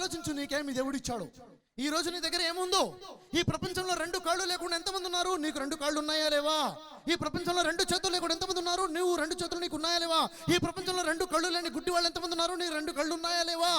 ఆలోచించు నీకేమి దేవుడిచ్చాడు. ఈ రోజు నీ దగ్గర ఏముందో? ఈ ప్రపంచంలో రెండు కాళ్ళు లేకుండా ఎంతమంది ఉన్నారు? నీకు రెండు కాళ్ళు ఉన్నాయా లేవా? ఈ ప్రపంచంలో రెండు చేతులు లేకుండా ఎంతమంది ఉన్నారు? నువ్వు రెండు చేతులు నీకు ఉన్నాయా లేవా? ఈ ప్రపంచంలో రెండు కళ్ళు లేని గుడ్డి వాళ్ళు ఎంతమంది ఉన్నారు? నీ రెండు కళ్ళు ఉన్నాయా లేవా?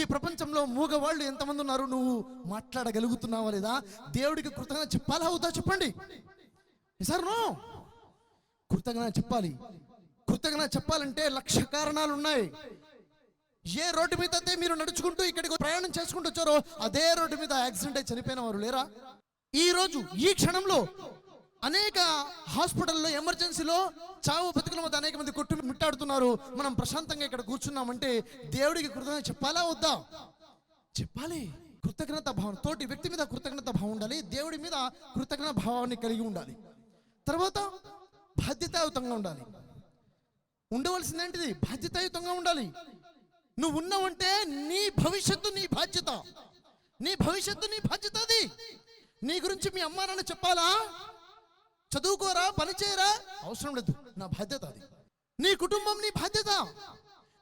ఈ ప్రపంచంలో మూగవాళ్ళు ఎంతమంది ఉన్నారు? నువ్వు మాట్లాడగలుగుతున్నావా లేదా? దేవుడికి కృతజ్ఞత చెప్పాలా అవుతా చెప్పండి. కృతజ్ఞత చెప్పాలి. కృతజ్ఞత చెప్పాలంటే లక్ష కారణాలు ఉన్నాయి. ఏ రోడ్డు మీద అయితే మీరు నడుచుకుంటూ ఇక్కడికి ప్రయాణం చేసుకుంటూ వచ్చారో అదే రోడ్డు మీద యాక్సిడెంట్ అయి చనిపోయిన వారు లేరా? ఈ రోజు ఈ క్షణంలో అనేక హాస్పిటల్లో ఎమర్జెన్సీలో చావు బతుకుల మధ్య అనేక మంది కొట్టు మిట్టాడుతున్నారు. మనం ప్రశాంతంగా ఇక్కడ కూర్చున్నామంటే దేవుడికి కృతజ్ఞత చెప్పాలా వద్దా? చెప్పాలి. కృతజ్ఞత భావం తోటి వ్యక్తి మీద కృతజ్ఞత భావం ఉండాలి దేవుడి మీద కృతజ్ఞత భావాన్ని కలిగి ఉండాలి. తర్వాత బాధ్యతాయుతంగా ఉండాలి. ఉండవలసింది ఏంటిది బాధ్యతాయుతంగా ఉండాలి. నువ్వు ఉన్నావంటే నీ భవిష్యత్తు నీ బాధ్యత. నీ భవిష్యత్తు నీ బాధ్యత అది. నీ గురించి మీ అమ్మా నాన్న చెప్పాలా? చదువుకోరా పని చేయరా అవసరం లేదు. నా బాధ్యత అది. నీ కుటుంబం నీ బాధ్యత.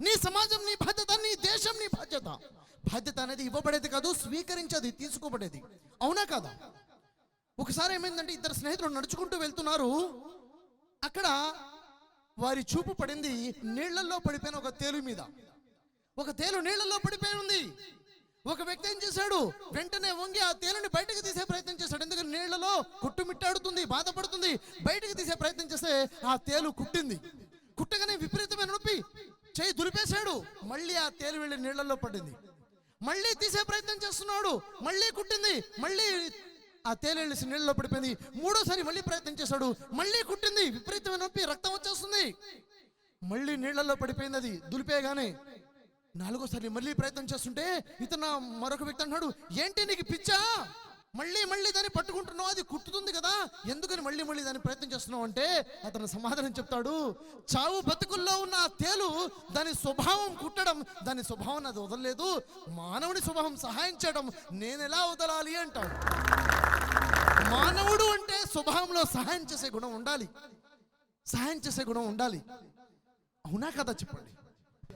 నీ సమాజం నీ బాధ్యత. నీ దేశం నీ బాధ్యత. బాధ్యత అనేది ఇవ్వబడేది కాదు స్వీకరించేది తీసుకోబడేది. అవునా కాదా? ఒకసారి ఏమైందంటే ఇద్దరు స్నేహితులు నడుచుకుంటూ వెళ్తున్నారు. అక్కడ వారి చూపు పడింది నీళ్ళలో పడిపోయిన ఒక తేలు మీద. ఒక తేలు నీళ్ళలో పడిపోయి ఉంది. ఒక వ్యక్తి ఏం చేశాడు? వెంటనే వంగి ఆ తేలుని బయటకు తీసే ప్రయత్నం చేశాడు. ఎందుకంటే నీళ్ళలో కుట్టుమిట్టాడుతుంది బాధపడుతుంది. బయటకు తీసే ప్రయత్నం చేస్తే ఆ తేలు కుట్టింది. కుట్టగానే విపరీతమైన నొప్పి. చేయి దులిపేశాడు. మళ్ళీ ఆ తేలు వెళ్ళి నీళ్ళలో పడింది. మళ్ళీ తీసే ప్రయత్నం చేస్తున్నాడు. మళ్ళీ కుట్టింది. మళ్ళీ ఆ తేలు వెళ్ళేసి నీళ్ళలో పడిపోయింది. మూడోసారి మళ్ళీ ప్రయత్నం చేశాడు. మళ్ళీ కుట్టింది. విపరీతమైన నొప్పి. రక్తం వచ్చేస్తుంది. మళ్ళీ నీళ్ళలో పడిపోయింది అది. దులిపేయగానే నాలుగోసారి మళ్ళీ ప్రయత్నం చేస్తుంటే ఇతను మరొక వ్యక్తి అన్నాడు ఏంటి నీకు పిచ్చా? మళ్ళీ మళ్ళీ దాన్ని పట్టుకుంటున్నావు అది కుట్టుతుంది కదా? ఎందుకని మళ్ళీ మళ్ళీ దాన్ని ప్రయత్నం చేస్తున్నావు? అంటే అతను సమాధానం చెప్తాడు చావు బతుకుల్లో ఉన్న ఆ తేలు దాని స్వభావం కుట్టడం దాని స్వభావం అది వదలలేదు. మానవుడి స్వభావం సహాయం చేయడం నేను ఎలా వదలాలి? అంటాడు. మానవుడు అంటే స్వభావంలో సహాయం చేసే గుణం ఉండాలి. సహాయం చేసే గుణం ఉండాలి. అవునా కదా చెప్పండి?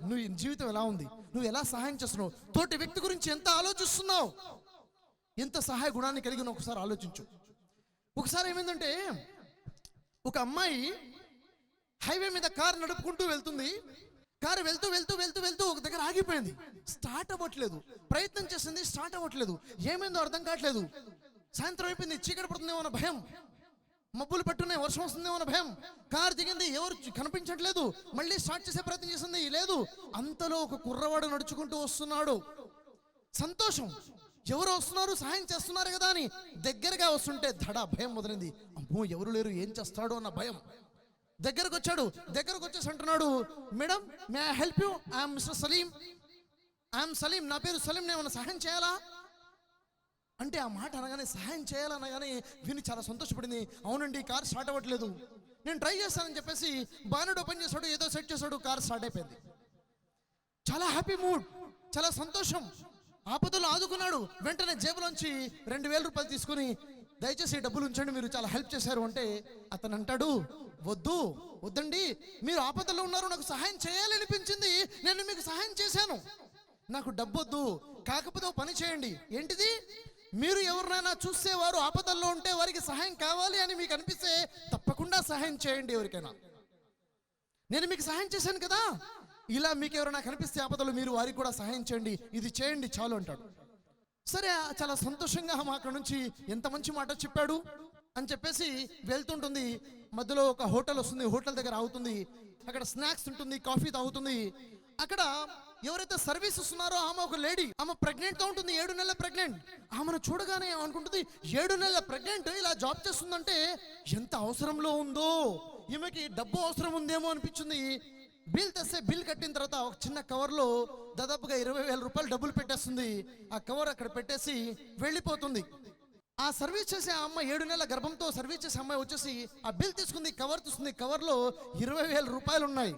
నువ్వు జీవితం ఎలా ఉంది? నువ్వు ఎలా సహాయం చేస్తున్నావు? తోటి వ్యక్తి గురించి ఎంత ఆలోచిస్తున్నావు? ఎంత సహాయ గుణాన్ని కలిగిన ఒకసారి ఆలోచించు. ఒకసారి ఏమైందంటే ఒక అమ్మాయి హైవే మీద కారు నడుపుకుంటూ వెళ్తుంది. కారు వెళ్తూ వెళ్తూ వెళ్తూ వెళ్తూ ఒక దగ్గర ఆగిపోయింది. స్టార్ట్ అవ్వట్లేదు. ప్రయత్నం చేసింది స్టార్ట్ అవ్వట్లేదు. ఏమైందో అర్థం కావట్లేదు. సాయంత్రం అయిపోయింది. చీకటి పడుతుందేమో అన్న భయం. మబ్బులు పట్టున్నాయి వర్షం వస్తుందేమో అన్న భయం. కారు దిగింది ఎవరు కనిపించట్లేదు. మళ్ళీ స్టార్ట్ చేసే ప్రయత్నం చేసింది లేదు. అంతలో ఒక కుర్రవాడు నడుచుకుంటూ వస్తున్నాడు. సంతోషం. ఎవరు వస్తున్నారు? సహాయం చేస్తున్నారు కదా అని దగ్గరగా వస్తుంటే దడ భయం మొదలైంది. అమ్మో ఎవరు లేరు? ఏం చేస్తాడు అన్న భయం. దగ్గరకు వచ్చాడు. దగ్గరకు వచ్చేసి అంటున్నాడు madam may I help you I'm mister Salim I'm Salim నా పేరు సలీం నేను సహాయం చేయాలా? అంటే ఆ మాట అనగానే సహాయం చేయాలనగానే విని చాలా సంతోషపడింది. అవునండి కార్ స్టార్ట్ అవ్వట్లేదు. నేను ట్రై చేస్తానని చెప్పేసి బాణుడు ఓపెన్ చేశాడు ఏదో సెట్ చేశాడు కార్ స్టార్ట్ అయిపోయింది. చాలా హ్యాపీ మూడ్ చాలా సంతోషం. ఆపదలో ఆదుకున్నాడు. వెంటనే జేబులోంచి రెండు వేల రూపాయలు తీసుకుని దయచేసి ఈ డబ్బులు ఉంచండి మీరు చాలా హెల్ప్ చేశారు అంటే అతను అంటాడు వద్దు వద్దండి. మీరు ఆపదలో ఉన్నారు నాకు సహాయం చేయాలి అనిపించింది. నేను మీకు సహాయం చేశాను. నాకు డబ్బు వద్దు కాకపోతే పని చేయండి. ఏంటిది? మీరు ఎవరినైనా చూస్తే వారు ఆపదల్లో ఉంటే వారికి సహాయం కావాలి అని మీకు అనిపిస్తే తప్పకుండా సహాయం చేయండి ఎవరికైనా. నేను మీకు సహాయం చేశాను కదా. ఇలా మీకు ఎవరైనా కనిపిస్తే ఆపదలు మీరు వారికి కూడా సహాయం చేయండి. ఇది చేయండి చాలు అంటాడు. సరే చాలా సంతోషంగా మా అక్కడ నుంచి ఎంత మంచి మాట చెప్పాడు అని చెప్పేసి వెళ్తుంటుంది. మధ్యలో ఒక హోటల్ వస్తుంది. హోటల్ దగ్గర అవుతుంది అక్కడ స్నాక్స్ ఉంటుంది కాఫీ తాగుతుంది. అక్కడ ఎవరైతే సర్వీస్ ఇస్తున్నారో ఆమె ఒక లేడీ ఆమె ప్రెగ్నెంట్తో ఉంటుంది ఏడు నెలల ప్రెగ్నెంట్ ఆమెను చూడగానే అనుకుంటుంది ఏడు నెలల ప్రెగ్నెంట్ ఇలా జాబ్ చేస్తుందంటే ఎంత అవసరంలో ఉందో ఈమెకి డబ్బు అవసరం ఉందేమో అనిపించింది. బిల్ తెస్తే బిల్ కట్టిన తర్వాత ఒక చిన్న కవర్లో దాదాపుగా ఇరవై వేల రూపాయలు డబ్బులు పెట్టేస్తుంది. ఆ కవర్ అక్కడ పెట్టేసి వెళ్ళిపోతుంది. ఆ సర్వీస్ చేసే ఆ అమ్మాయి ఏడు నెలల గర్భంతో సర్వీస్ చేసే అమ్మాయి వచ్చేసి ఆ బిల్ తీసుకుంది కవర్ తీసుకుంది కవర్లో ఇరవై వేల రూపాయలు ఉన్నాయి.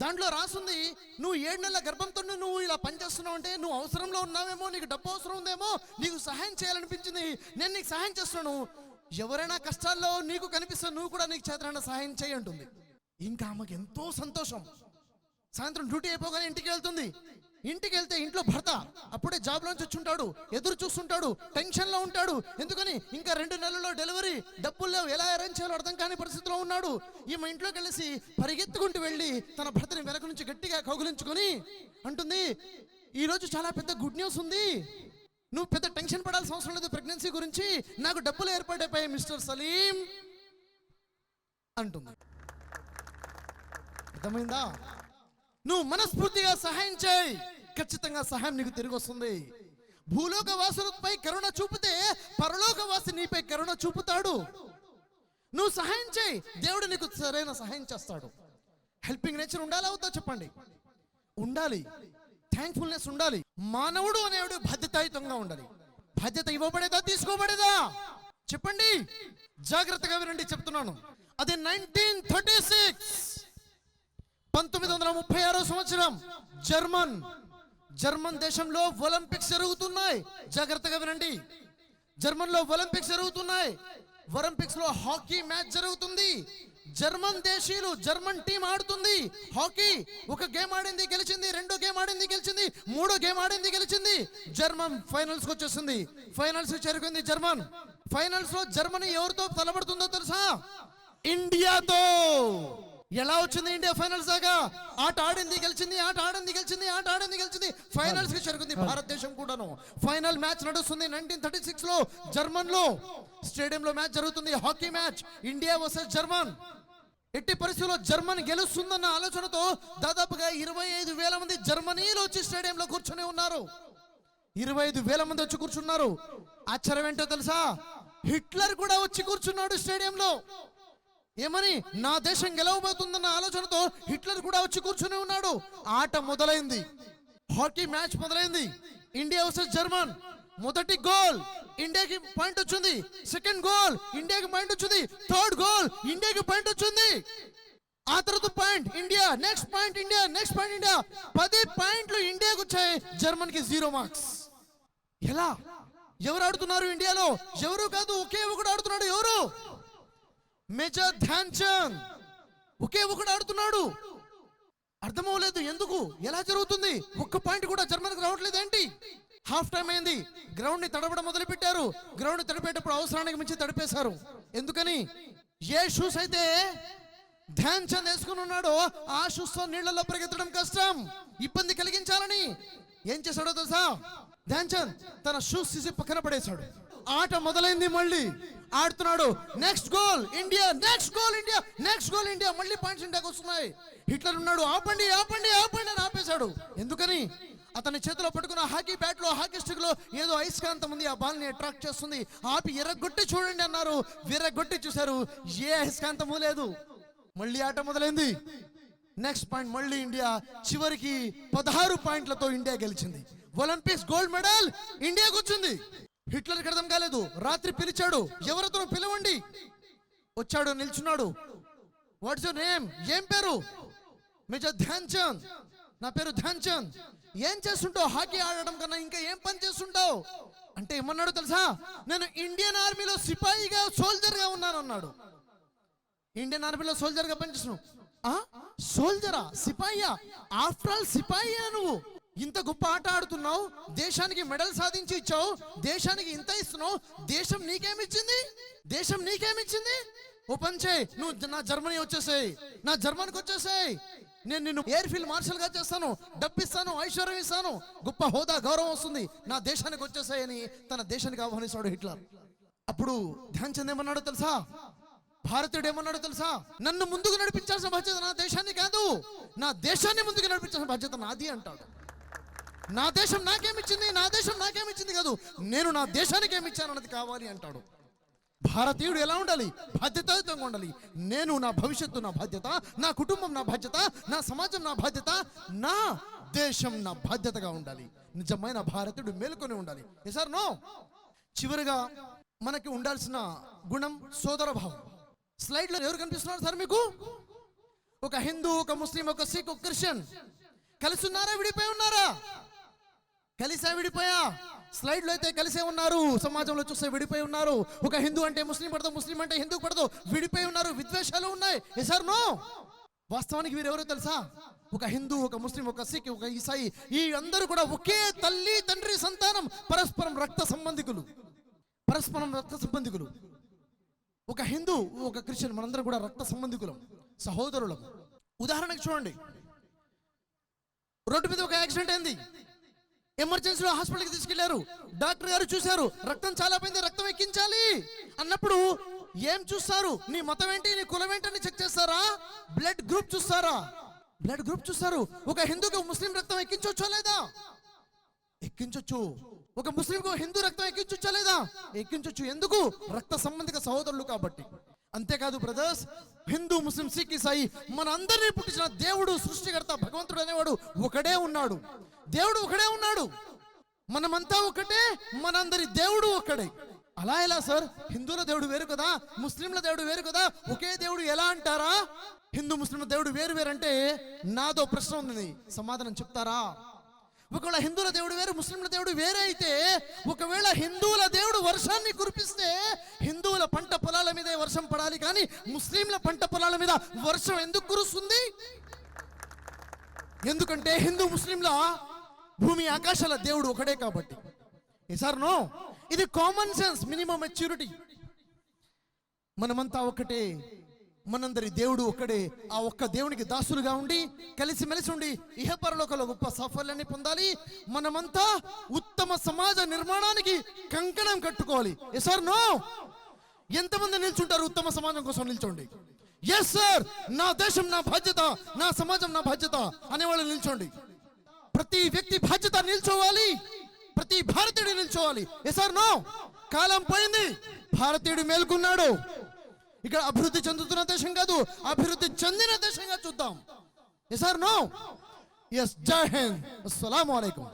దాంట్లో రాసుంది నువ్వు ఏడు నెలల గర్భంతో నువ్వు ఇలా పనిచేస్తున్నావు అంటే నువ్వు అవసరంలో ఉన్నావేమో నీకు డబ్బు అవసరం ఉందేమో నీకు సహాయం చేయాలనిపించింది నేను నీకు సహాయం చేస్తున్నాను. ఎవరైనా కష్టాల్లో నీకు కనిపిస్తే నువ్వు కూడా నీకు చేతనైనా సహాయం చేయి అంటుంది. ఇంకా ఆమెకు ఎంతో సంతోషం. సాయంత్రం డ్యూటీ అయిపోగానే ఇంటికి వెళ్తుంది. ఇంటికి వెళ్తే ఇంట్లో భర్త అప్పుడే జాబ్ నుంచి వచ్చుంటాడు ఎదురు చూస్తుంటాడు టెన్షన్లో ఉంటాడు. ఎందుకని? ఇంకా రెండు నెలల్లో డెలివరీ డబ్బులు లేవు. ఎలా అరేంజ్ చేయాలో అర్థం కాని పరిస్థితిలో ఉన్నాడు. ఈమె ఇంట్లోకి వెళ్ళేసి పరిగెత్తుకుంటూ వెళ్ళి తన భర్తని వెనక నుంచి గట్టిగా కౌగులించుకొని అంటుంది ఈరోజు చాలా పెద్ద గుడ్ న్యూస్ ఉంది. నువ్వు పెద్ద టెన్షన్ పడాల్సిన అవసరం లేదు ప్రెగ్నెన్సీ గురించి. నాకు డబ్బులు ఏర్పడైపోయాయి మిస్టర్ సలీం. అంటుంది. అర్థమైందా? నువ్వు మనస్ఫూర్తిగా సహాయం చేయి. ఖచ్చితంగా సహాయం నీకు తిరిగి వస్తుంది. భూలోక వాసులపై కరుణ చూపితే పరలోక వాసి నీపై కరుణ చూపుతాడు. నువ్వు సహాయం చేయి. దేవుడు నీకు సరైన సహాయం చేస్తాడు. హెల్పింగ్ నేచర్ ఉండాలా అవుతా చెప్పండి? ఉండాలి. థ్యాంక్ఫుల్నెస్ ఉండాలి. మానవుడు అనేవాడు బాధ్యతాయుతంగా ఉండాలి. బాధ్యత ఇవ్వబడేదా తీసుకోబడేదా? చెప్పండి. జాగ్రత్తగా వినండి చెప్తున్నాను. అది నైన్టీన్ థర్టీ సిక్స్ పంతొమ్మిది వందల ముప్పై ఆరో సంవత్సరం జర్మన్ జర్మన్ దేశంలో ఒలింపిక్స్ జరుగుతున్నాయి. జాగ్రత్తగా వినండి. జర్మన్లో ఒలింపిక్స్ జరుగుతున్నాయి. ఒలింపిక్స్లో హాకీ మ్యాచ్ జరుగుతుంది. జర్మన్ దేశీయులు జర్మన్ టీం ఆడుతుంది. హాకీ ఒక గేమ్ ఆడింది గెలిచింది రెండో గేమ్ ఆడింది గెలిచింది మూడో గేమ్ ఆడింది గెలిచింది. జర్మన్ ఫైనల్స్కి వచ్చేసింది. ఫైనల్స్ చేరుకుంది జర్మన్. ఫైనల్స్లో జర్మనీ ఎవరితో తలబడుతుందో తెలుసా? ఇండియాతో. ఎలా వచ్చింది ఇండియా ఫైనల్స్ దాకా? ఆట ఆడింది గెలిచింది ఆట ఆడింది గెలిచింది ఆట ఆడింది గెలిచింది. ఫైనల్స్కి చేరుకుంది భారతదేశం కూడాను. ఫైనల్ మ్యాచ్ నడుస్తుంది నైన్టీన్ థర్టీ సిక్స్లో జర్మన్లో స్టేడియం లో మ్యాచ్ జరుగుతుంది hockey match India versus German ఎట్టి పరిస్థితుల్లో జర్మన్ గెలుస్తుందన్న ఆలోచనతో దాదాపుగా ఇరవై ఐదు వేల మంది జర్మనీలో వచ్చి స్టేడియంలో కూర్చొని ఉన్నారు. ఇరవై ఐదు వేల మంది వచ్చి కూర్చున్నారు. ఆశ్చర్యం ఏంటో తెలుసా? హిట్లర్ కూడా వచ్చి కూర్చున్నాడు స్టేడియంలో ఏమని? నా దేశం గెలవబోతుందన్న ఆలోచనతో హిట్లర్ కూడా వచ్చి కూర్చుని ఉన్నాడు. ఆట మొదలైంది. హాకీ మ్యాచ్ మొదలైంది. India versus German. మొదటి గోల్ ఇండియాకి పాయింట్ వచ్చింది. సెకండ్ గోల్ ఇండియాకి పాయింట్ వచ్చింది. థర్డ్ గోల్ ఇండియాకి పాయింట్ వచ్చింది. ఆ తర్వాత point India next point India next point India. పది పాయింట్లు ఇండియాకి వచ్చాయి. జర్మన్కి జీరో మార్క్స్. ఎలా? ఎవరు ఆడుతున్నారు ఇండియాలో? ఎవరు కాదు ఒకే ఒకడు ఆడుతున్నాడు. ఎవరు? మేజర్ ధ్యాన్ చంద్. ఒకే ఒకడు ఆడుతున్నాడు. అర్థమవలేదు ఎందుకు? ఎలా జరుగుతుంది? ఒక్క పాయింట్ కూడా జర్మన్కి రావట్లేదు ఏంటి? హాఫ్ టైం అయింది. గ్రౌండ్ని తడపడం మొదలు పెట్టారు గ్రౌండ్ని తడిపేటప్పుడు అవసరానికి మించి తడిపేశారు. ఎందుకని? ఏ షూస్ అయితే ధ్యాన్ చంద్ వేసుకుని ఉన్నాడో ఆ షూస్తో నీళ్ళలో పరిగెత్తడం కష్టం. ఇబ్బంది కలిగించాలని ఏం చేశాడో తెలుసా? ధ్యాన్ చంద్ తన షూస్ తీసి పక్కన పడేశాడు. ఆట మొదలైంది మళ్ళీ. ఆడుతున్నాడు. Next goal India next goal India next goal India మళ్ళీ పాయింట్స్ ఇండియాకి వస్తున్నాయి. హిట్లర్ ఉన్నాడు. ఆపండి ఆపండి ఆపండి అని ఆపేశాడు. ఎందుకని? అతని చేతిలో పట్టుకున్న హాకీ బ్యాట్లో హాకీ స్టిక్లో ఏదో అయస్కాంతం ఉంది. ఆ బాల్ని అట్రాక్ట్ చేస్తుంది. ఆపి ఎర్రగొట్టి చూడండి అన్నారు. విర్రగొట్టి చూశారు. ఏ అయస్కాంతము లేదు. మళ్ళీ ఆట మొదలైంది. నెక్స్ట్ పాయింట్ మళ్ళీ ఇండియా చివరికి పదహారు పాయింట్లతో ఇండియా గెలిచింది. ఒలింపిక్స్ గోల్డ్ మెడల్ ఇండియాకు వచ్చింది హిట్లర్కి అర్థం కాలేదు. రాత్రి పిలిచాడు. ఎవరితో పిలవండి. వచ్చాడు నిల్చున్నాడు. వాట్స్ యువర్ నేమ్ ఏం పేరు? మేజర్ ధ్యాన్ చంద్ నా పేరు ధ్యాన్ చంద్ ఏం చేస్తుంటావు? హాకీ ఆడడం కన్నా ఇంకా ఏం పని చేస్తుంటావు? అంటే ఏమన్నాడు తెలుసా? నేను ఇండియన్ ఆర్మీలో సిపాయిగా సోల్జర్గా ఉన్నాను అన్నాడు. ఇండియన్ ఆర్మీలో సోల్జర్గా పనిచేస్తున్నావు. ఆ? సోల్జరా? సిపాయియా ఆఫ్టర్ ఆల్ సిపాయియా నువ్వు. ఇంత గొప్ప ఆట ఆడుతున్నావు? దేశానికి మెడల్ సాధించి ఇచ్చావు? దేశానికి ఇంత ఇస్తున్నావు? దేశం నీకేమిచ్చింది? దేశం నీకేమిచ్చింది? ఓ పంచే నువ్వు నా జర్మనీ వచ్చేసాయి. నా జర్మనీకి వచ్చేసాయి. నేను నిన్ను ఎయిర్ ఫీల్డ్ మార్షల్గా చేస్తాను. డబ్బిస్తాను ఐశ్వర్యం ఇస్తాను. గొప్ప హోదా గౌరవం వస్తుంది. నా దేశానికి వచ్చేసాయని తన దేశానికి ఆహ్వానిస్తాడు హిట్లర్. అప్పుడు ధ్యాన్ చంద్ ఏమన్నాడో తెలుసా? భారతీయుడు ఏమన్నాడో తెలుసా? నన్ను ముందుకు నడిపించాల్సిన బాధ్యత నా దేశాన్ని కాదు. నా దేశాన్ని ముందుకు నడిపించాల్సిన బాధ్యత నాది అంటాడు. నా దేశం నాకేమిచ్చింది? నా దేశం నాకేమిచ్చింది కాదు. నేను నా దేశానికి ఏమిచ్చాను అన్నది కావాలి అంటాడు. భారతీయుడు ఎలా ఉండాలి? బాధ్యతాయుతంగా ఉండాలి. నేను నా భవిష్యత్తు నా బాధ్యత నా కుటుంబం నా బాధ్యత నా సమాజం నా బాధ్యత నా దేశం నా బాధ్యతగా ఉండాలి. నిజమైన భారతీయుడు మేలుకొని ఉండాలి. సార్ నో చివరిగా మనకి ఉండాల్సిన గుణం సోదర భావం ఎవరు కనిపిస్తున్నారు సార్ మీకు? ఒక హిందూ ఒక ముస్లిం ఒక సిక్ ఒక క్రిస్టియన్. కలిసి ఉన్నారా? విడిపోయి ఉన్నారా? కలిసే విడిపోయా? స్లైడ్లో అయితే కలిసే ఉన్నారు. సమాజంలో చూస్తే విడిపోయి ఉన్నారు. ఒక హిందూ అంటే ముస్లిం పడదు ముస్లిం అంటే హిందూ పడదు. విడిపోయి ఉన్నారు విద్వేషాలు ఉన్నాయి. Sir no! వాస్తవానికి వీరు ఎవరో తెలుసా? ఒక హిందూ ఒక ముస్లిం ఒక సిక్ ఒక ఈసాయి ఈ అందరూ కూడా ఒకే తల్లి తండ్రి సంతానం పరస్పరం రక్త సంబంధికులు. పరస్పరం రక్త సంబంధికులు. ఒక హిందూ ఒక క్రిస్టియన్ మనందరం కూడా రక్త సంబంధికులం సహోదరులం. ఉదాహరణకు చూడండి. రోడ్డు మీద ఒక యాక్సిడెంట్ అయింది. ఎమర్జెన్సీలో హాస్పిటల్కి తీసుకెళ్ళారు. డాక్టర్ గారు చూశారు రక్తం చాలా పోయింది రక్తం ఎక్కించాలి అన్నప్పుడు ఏం చూస్తారు? నీ మతం ఏంటి నీ కులం ఏంటి అని చెక్ చేస్తారా? బ్లడ్ గ్రూప్ చూస్తారా? బ్లడ్ గ్రూప్ చూస్తారు. ఒక హిందూకి ముస్లిం రక్తం ఎక్కించవచ్చా లేదా? ఎక్కించొచ్చు. ఒక ముస్లింకు హిందూ రక్తం ఎక్కించొచ్చా లేదా? ఎక్కించొచ్చు. ఎందుకు? రక్త సంబంధిక సహోదరులు కాబట్టి. అంతేకాదు బ్రదర్స్ హిందూ ముస్లిం సిక్ ఇసాయి మన అందరినీ పుట్టించిన దేవుడు సృష్టికర్త భగవంతుడు అనేవాడు ఒకడే ఉన్నాడు. దేవుడు ఒకడే ఉన్నాడు. మనమంతా ఒకటే మనందరి దేవుడు ఒకడే అలా ఎలా సార్? హిందువుల దేవుడు వేరు కదా? ముస్లింల దేవుడు వేరు కదా? ఒకే దేవుడు ఎలా అంటారా? హిందూ ముస్లింల దేవుడు వేరు వేరంటే నాదో ప్రశ్న ఉంది సమాధానం చెప్తారా? ఒకవేళ హిందువుల దేవుడు వేరు ముస్లింల దేవుడు వేరే అయితే ఒకవేళ హిందువుల దేవుడు వర్షాన్ని కురిపిస్తే హిందువుల పంట పొలాల మీదే వర్షం పడాలి కానీ ముస్లింల పంట పొలాల మీద వర్షం ఎందుకు కురుస్తుంది? ఎందుకంటే హిందూ ముస్లింల భూమి ఆకాశాల దేవుడు ఒకడే కాబట్టి. సార్ నో ఇది కామన్ సెన్స్ మినిమం మెచ్యూరిటీ మనమంతా ఒకటే మనందరి దేవుడు ఒక్కడే ఆ ఒక్క దేవునికి దాసులుగా ఉండి కలిసిమెలిసి ఉండి ఇహపరలోకలో గొప్ప సాఫల్యాన్ని పొందాలి. మనమంతా ఉత్తమ సమాజ నిర్మాణానికి కంకణం కట్టుకోవాలి. సార్ నో ఎంతమంది నిల్చుంటారు ఉత్తమ సమాజం కోసం నిల్చోండి? ఎస్ సార్ నా దేశం నా బాధ్యత నా సమాజం నా బాధ్యత అనేవాళ్ళు నిల్చోండి. ప్రతి వ్యక్తి బాధ్యత నిల్చోవాలి. ప్రతి భారతీయుడు నిల్చోవాలి. సార్ నో కాలం పోయింది. భారతీయుడు మేల్కొన్నాడు. ఇక్కడ అభివృద్ధి చెందుతున్న దేశం కాదు అభివృద్ధి చెందిన దేశంగా చూద్దాం. సార్ నో ఎస్ జై హింద్ అస్సలం అయికం